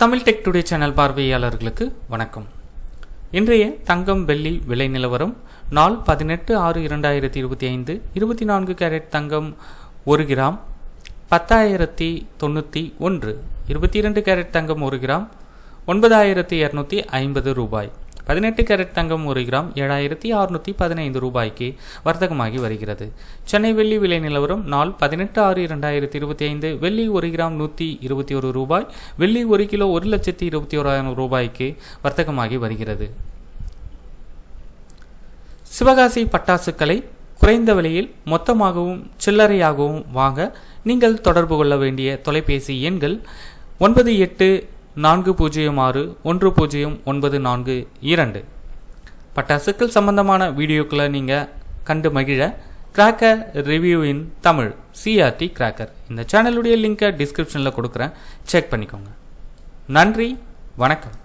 Tamil tech today channel பார்வையாளர்களுக்கு வணக்கம். இன்றைய தங்கம் வெள்ளி விலை நிலவரம் நாள் பதினெட்டு ஆறு இரண்டாயிரத்தி இருபத்தி ஐந்து இருபத்தி நான்கு கேரட் தங்கம் ஒரு கிராம் பத்தாயிரத்தி தொண்ணூற்றி ஒன்று இருபத்தி இரண்டு கேரட் தங்கம் ஒரு கிராம் ஒன்பதாயிரத்தி இரநூத்தி ஐம்பது ரூபாய். பதினெட்டு கேரட் தங்கம் ஒரு கிராம் ஏழாயிரத்தி அறுநூற்றி பதினைந்து ரூபாய்க்கு வர்த்தகமாகி வருகிறது. சென்னை வெள்ளி விலை நிலவரம் நாள் பதினெட்டு ஆறு இரண்டாயிரத்தி இருபத்தி ஐந்து வெள்ளி ஒரு கிராம் நூற்றி இருபத்தி ஒரு ரூபாய் வெள்ளி ஒரு கிலோ ஒரு லட்சத்தி இருபத்தி ஓராயிரம் ரூபாய்க்கு வர்த்தகமாகி வருகிறது. சிவகாசி பட்டாசுகளை குறைந்த விலையில் மொத்தமாகவும் சில்லறையாகவும் வாங்க நீங்கள் தொடர்பு கொள்ள வேண்டிய தொலைபேசி எண்கள் ஒன்பது எட்டு நான்கு பூஜ்ஜியம் ஆறு ஒன்று பூஜ்ஜியம் ஒன்பது நான்கு இரண்டு. பட்டாசுக்கள் சம்பந்தமான வீடியோக்களை நீங்கள் கண்டு மகிழ cracker review in Tamil CRT cracker இந்த சேனலுடைய லிங்கை டிஸ்கிரிப்ஷனில் கொடுக்குறேன். செக் பண்ணிக்கோங்க. நன்றி வணக்கம்.